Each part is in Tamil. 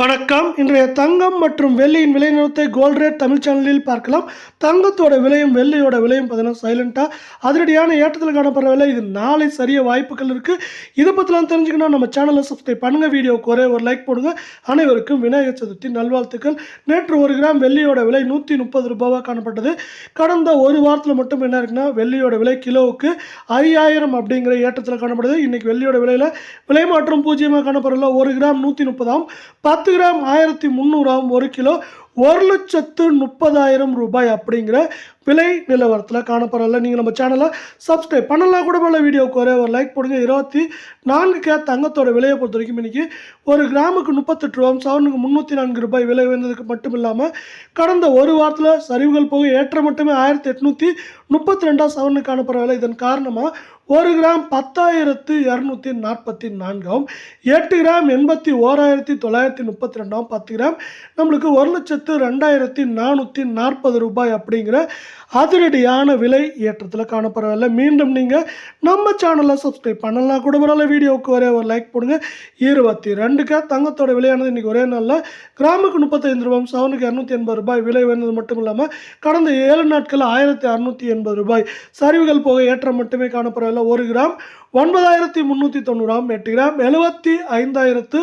வணக்கம். இன்றைய தங்கம் மற்றும் வெள்ளியின் விலை நிறுவத்தை கோல்ட் ரேட் தமிழ் சேனலில் பார்க்கலாம். தங்கத்தோட விலையும் வெள்ளியோட விலையும் பார்த்தீங்கன்னா சைலண்ட்டாக அதிரடியான ஏற்றத்தில் காணப்படுற விலை இது நாளை சரிய வாய்ப்புகள் இருக்குது இதை பற்றிலாம் தெரிஞ்சுக்கணும் நம்ம சேனலை சப்ஸ்கிரைப் பண்ணுங்கள் வீடியோக்கு ஒரே ஒரு லைக் போடுங்க. அனைவருக்கும் விநாயகர் சதுர்த்தி நல்வாழ்த்துக்கள். நேற்று ஒரு கிராம் வெள்ளியோட விலை நூற்றி முப்பது ரூபாவாக காணப்பட்டது. கடந்த ஒரு வாரத்தில் மட்டும் என்ன இருக்குன்னா வெள்ளியோட விலை கிலோவுக்கு ஐயாயிரம் அப்படிங்கிற ஏற்றத்தில் காணப்படுது. இன்றைக்கி வெள்ளியோட விலையில் விலை மாற்றம் பூஜ்ஜியமாக காணப்படல ஒரு கிராம் நூற்றி முப்பதாம். பத்து கிராம் ஆயிரத்தி முந்நூறாகவும் ஒரு கிலோ ஒரு லட்சத்து முப்பதாயிரம் ரூபாய் அப்படிங்கிற விலை நிலவரத்தில் காணப்படல. நீங்கள் நம்ம சேனலை சப்ஸ்கிரைப் பண்ணலாம் கூட போல வீடியோவுக்கு ஒரே ஒரு லைக் போடுங்க. இருபத்தி நான்கு கே தங்கத்தோட விலையை பொறுத்த வரைக்கும் இன்னைக்கு ஒரு கிராமுக்கு முப்பத்தெட்டு ரூபா சவனுக்கு முந்நூற்றி நான்கு ரூபாய் விலை வந்ததுக்கு மட்டும் இல்லாமல் கடந்த ஒரு வாரத்தில் சரிவுகள் போக ஏற்ற மட்டுமே ஆயிரத்தி எட்நூற்றி முப்பத்தி ரெண்டாம் சவனுக்கு காணப்படுற விலை இதன் காரணமாக ஒரு கிராம் பத்தாயிரத்து இரநூத்தி நாற்பத்தி நான்காம் எட்டு கிராம் எண்பத்தி ஓராயிரத்தி தொள்ளாயிரத்தி முப்பத்தி ரெண்டாம் பத்து கிராம். நம்மளுக்கு ஒரு லட்சத்து ரெண்டாயிரத்தி நானூற்றி நாற்பது ரூபாய் அப்படிங்கிற அதிரடியான விலை ஏற்றத்தில் காணப்படவில்லை மீண்டும் நீங்கள் நம்ம சேனலை சப்ஸ்கிரைப் பண்ணலாம் கூட பரவாயில்ல. வீடியோவுக்கு ஒரே ஒரு லைக் போடுங்க. இருபத்தி ரெண்டுக்கா தங்கத்தோட விலையானது இன்றைக்கி ஒரே நாளில் கிராமுக்கு முப்பத்தைந்து ரூபாய் சவனுக்கு இரநூத்தி எண்பது ரூபாய் விலை வந்தது மட்டும் இல்லாமல் கடந்த ஏழு நாட்களில் ஆயிரத்தி அறுநூற்றி எண்பது ரூபாய். சரிவுகள் போக ஏற்றம் மட்டுமே காணப்படவில்லை ஒரு கிராம் ஒன்பதாயிரத்தி முந்நூற்றி தொண்ணூறாம் எட்டு கிராம் எழுபத்தி ஐந்தாயிரத்து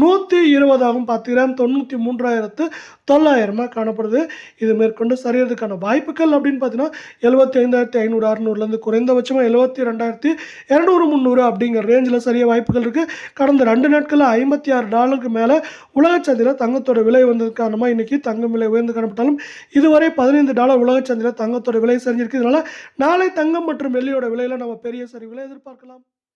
நூற்றி இருபதாகவும் பத்து கிராம் தொண்ணூற்றி மூன்றாயிரத்து தொள்ளாயிரமாக காணப்படுது. இது மேற்கொண்டு சரியறதுக்கான வாய்ப்புகள் அப்படின்னு பார்த்தீங்கன்னா எழுபத்தி ஐந்தாயிரத்தி ஐநூறு அறுநூறுலேருந்து குறைந்தபட்சமாக எழுபத்தி ரெண்டாயிரத்தி இரநூறு முந்நூறு அப்படிங்கிற ரேஞ்சில் சரிய வாய்ப்புகள் இருக்குது கடந்த ரெண்டு நாட்களில் ஐம்பத்தி ஆறு டாலருக்கு மேலே உலக சந்தையில் தங்கத்தோட விலை வந்தது காரணமாக இன்றைக்கி தங்கம் விலை உயர்ந்து காணப்பட்டாலும் இதுவரை பதினைந்து டாலர் உலக சந்தையில் தங்கத்தோட விலை சரிஞ்சிருக்கு. இதனால் நாளை தங்கம் மற்றும் வெள்ளியோட விலையில் நம்ம பெரிய சரிவுகளை எதிர்பார்க்கலாம்.